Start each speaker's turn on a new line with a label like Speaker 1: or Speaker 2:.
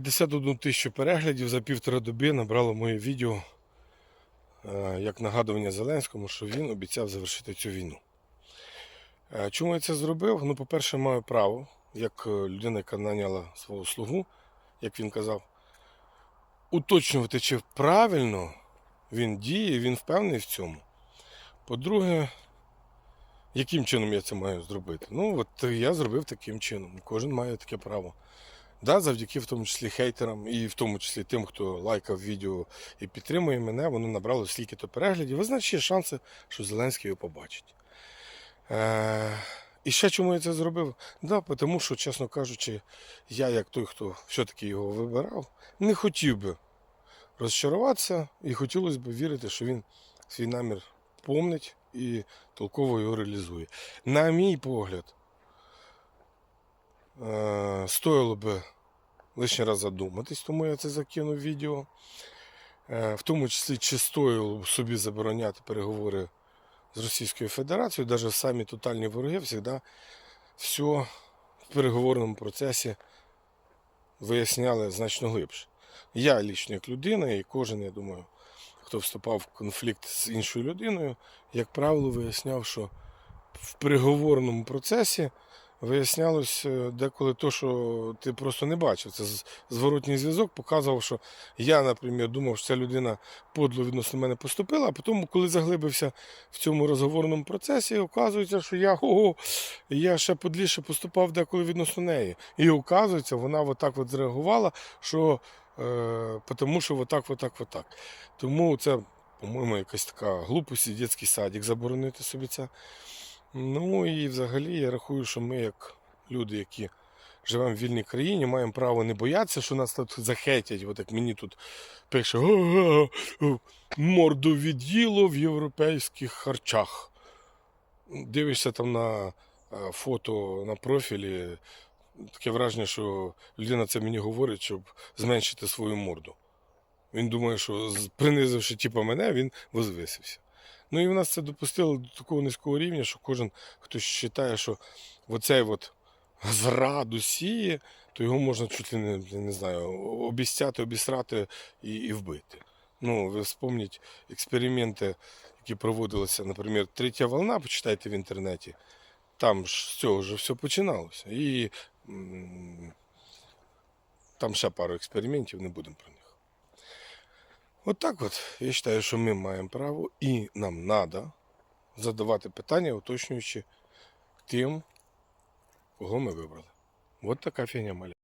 Speaker 1: 51 тисячу переглядів за півтора доби набрало моє відео е, як нагадування Зеленському, що він обіцяв завершити цю війну. Е, Чому я це зробив? Ну, по-перше, маю право, як е, людина, яка наняла свого слугу, як він казав, уточнювати, чи правильно він діє, він впевнений в цьому. По-друге, яким чином я це маю зробити? Ну, от я зробив таким чином. Кожен має таке право. Да, завдяки в тому числі хейтерам і в тому числі тим, хто лайкав відео і підтримує мене, воно набрало стільки-то переглядів. Ви значить, є шанси, що Зеленський його побачить. Е, і ще чому я це зробив? Да, тому що, чесно кажучи, я, як той, хто все-таки його вибирав, не хотів би розчаруватися і хотілося б вірити, що він свій намір помнить і толково його реалізує. На мій погляд, е, стоило би лишній раз задуматись, тому я це закинув відео. Е, В тому числі, чи стоїло собі забороняти переговори з Російською Федерацією, навіть самі тотальні вороги завжди все в переговорному процесі виясняли значно глибше. Я лічно як людина, і кожен, я думаю, хто вступав в конфлікт з іншою людиною, як правило, виясняв, що в переговорному процесі вияснялось е, деколи то, що ти просто не бачив. Це зворотній зв'язок показував, що я, наприклад, думав, що ця людина подло відносно мене поступила, а потім, коли заглибився в цьому розговорному процесі, оказується, що я ого, я ще подліше поступав деколи відносно неї. І оказується, вона отак от зреагувала, що е, тому що отак, отак, отак. Тому це, по-моєму, якась така глупость дитячий садик заборонити собі це. Ну і взагалі я рахую, що ми, як люди, які живемо в вільній країні, маємо право не боятися, що нас тут захетять. От як мені тут пише «Га-га, морду від'їло в європейських харчах. Дивишся там на е, фото на профілі, таке враження, що людина це мені говорить, щоб зменшити свою морду. Він думає, що принизивши типу, мене, він возвисився. Ну і в нас це допустило до такого низького рівня, що кожен, хто вважає, що оцей от зраду сіє, то його можна чуть ли не, не знаю, обіцяти, обісрати і, і вбити. Ну, ви вспомніть експерименти, які проводилися, наприклад, третя волна, почитайте в інтернеті. Там ж з цього вже все починалося. І там ще пару експериментів, не будемо про них. От так от. Я вважаю, що ми маємо право і нам треба задавати питання, уточнюючи тим, кого ми вибрали. От така фігня маля.